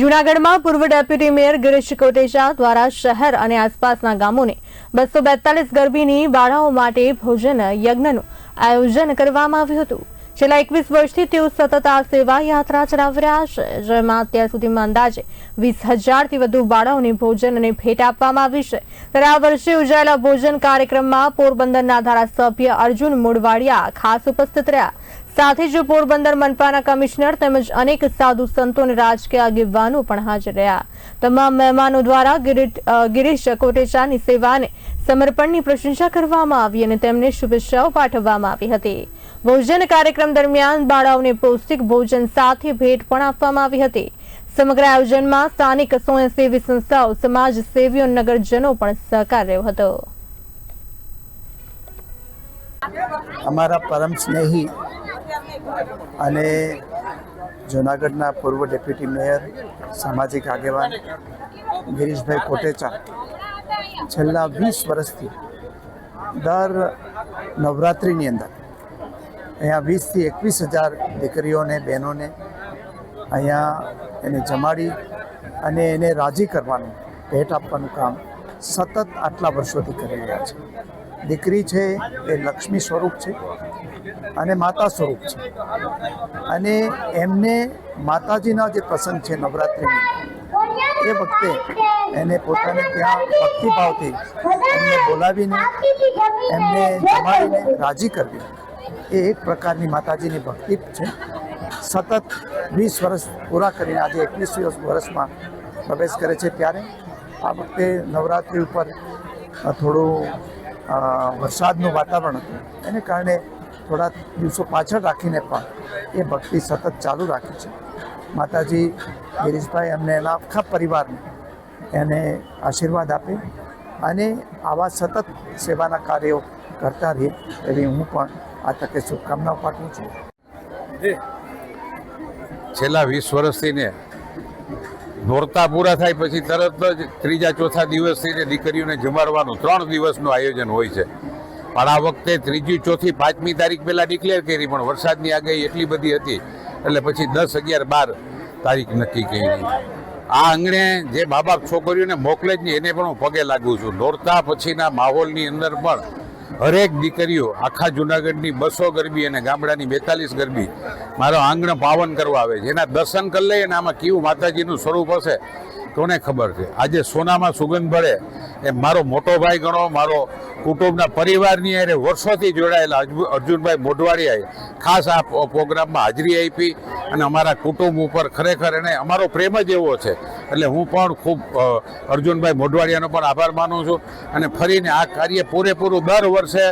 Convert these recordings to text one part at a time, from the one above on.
જૂનાગઢમાં પૂર્વ deputy mayor Girish Kotecha દ્વારા શહેર અને આસપાસના ગામોને બસો બેતાલીસ ગરબીની બાળાઓ માટે ભોજન યજ્ઞનું આયોજન કરવામાં આવ્યું હતું. છેલ્લા એકવીસ વર્ષથી તેઓ સતત આ સેવા યાત્રા ચલાવી રહ્યા છે, જેમાં અત્યાર સુધીમાં અંદાજે વીસ હજારથી વધુ બાળાઓને ભોજન અને ભેટ આપવામાં આવી છે. ત્યારે આ વર્ષે યોજાયેલા ભોજન કાર્યક્રમમાં પોરબંદરના ધારાસભ્ય અર્જુન મોડવાડિયા ખાસ ઉપસ્થિત રહ્યા. સાથે જ પોરબંદર મનપાના કમિશનર તેમજ અનેક સાધુ સંતો અને રાજકીય આગેવાનો પણ હાજર રહ્યા. તમામ મહેમાનો દ્વારા ગિરીશ કોટેચાની સેવાને સમર્પણની પ્રશંસા કરવામાં આવી અને તેમને શુભેચ્છાઓ પાઠવવામાં આવી હતી. ભોજન કાર્યક્રમ દરમિયાન બાળાઓને પૌષ્ટિક ભોજન સાથે ભેટ પણ આપવામાં આવી હતી. સમગ્ર આયોજનમાં સ્થાનિક સ્વયંસેવી સંસ્થાઓ, સમાજ સેવીઓ નગરજનો પણ સહકાર રહ્યો હતો. અમારા પરમ સ્નેહી અને જૂનાગઢના પૂર્વ ડેપ્યુટી મેયર, સામાજિક આગેવાન ગિરીશભાઈ કોટેચા છેલ્લા વીસ વર્ષથી દર નવરાત્રિની અંદર અહીંયા વીસથી એકવીસ હજાર દીકરીઓને, બહેનોને અહીંયા એને જમાડી અને એને રાજી કરવાનું, ભેટ આપવાનું કામ સતત આટલા વર્ષોથી કરી રહ્યા છે. દીકરી છે એ લક્ષ્મી સ્વરૂપ છે. અને માતા સ્વરૂપ છે. અને એમને માતાજીના જે પ્રસંગ છે નવરાત્રિની, એ વખતે એને પોતાને ત્યાં ભક્તિભાવથી એમને બોલાવીને એમને જમાડીને રાજી કરવી. એ એક પ્રકારની માતાજીની ભક્તિ છે. સતત વીસ વર્ષ પૂરા કરીને આજે એકવીસ વર્ષમાં પ્રવેશ કરે છે ત્યારે. આ વખતે નવરાત્રિ ઉપર થોડું વરસાદનું વાતાવરણ હતું. એને કારણે થોડા દિવસો પાછળ રાખીને પણ એ ભક્તિ સતત ચાલુ રાખી છે. માતાજી ગિરીશભાઈ એમને એના આખા પરિવારને એને આશીર્વાદ આપે અને આવા સતત સેવાના કાર્યો કરતા રહે એવી હું પણ આ તકે શુભકામનાઓ પાઠવું છું. છેલ્લા વીસ વર્ષથી ને નોરતા પૂરા થાય પછી તરત જ ત્રીજા ચોથા દિવસથી દીકરીઓને જમાડવાનું ત્રણ દિવસનું આયોજન હોય છે. પણ આ વખતે ત્રીજી, ચોથી, પાંચમી તારીખ પહેલાં ડિક્લેર કરી, પણ વરસાદની આગાહી એટલી બધી હતી, એટલે પછી દસ અગિયાર બાર તારીખ નક્કી કરી. આ આંગણે જે મા બાપ છોકરીઓને મોકલે જ નહીં, એને પણ હું પગે લાગુ છું. નોરતા પછીના માહોલની અંદર પણ હરેક દીકરીઓ, આખા જુનાગઢની બસો ગરબી અને ગામડાની બેતાલીસ ગરબી મારો આંગણ પાવન કરવા આવે છે. એના દર્શન કરી લઈએ અને આમાં કેવું માતાજીનું સ્વરૂપ હશે? કોને ખબર છે? આજે સોનામાં સુગંધ ભળે એ મારો મોટો ભાઈ ગણો, મારો કુટુંબના પરિવારની હારે વર્ષોથી જોડાયેલા અર્જુનભાઈ મોઢવાડિયાએ ખાસ આ પ્રોગ્રામમાં હાજરી આપી અને અમારા કુટુંબ ઉપર ખરેખર એને, અમારો પ્રેમ જ એવો છે એટલે હું પણ ખૂબ અર્જુનભાઈ મોઢવાડિયાનો પણ આભાર માનું છું અને ફરીને આ કાર્ય પૂરેપૂરું દર વર્ષે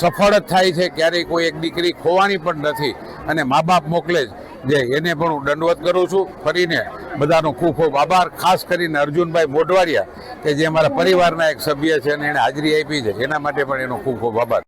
સફળ જ થાય છે, ક્યારેય કોઈ એક દીકરી ખોવાની પણ નથી અને મા બાપ મોકલે જ. એને પણ હું દંડવત કરું છું. ફરીને બધાનો ખૂબ ખૂબ આભાર, ખાસ કરીને અર્જુનભાઈ મોઢવાડિયા, કે જે અમારા પરિવારના એક સભ્ય છે અને એણે હાજરી આપી છે. એના માટે પણ એનો ખૂબ ખૂબ આભાર.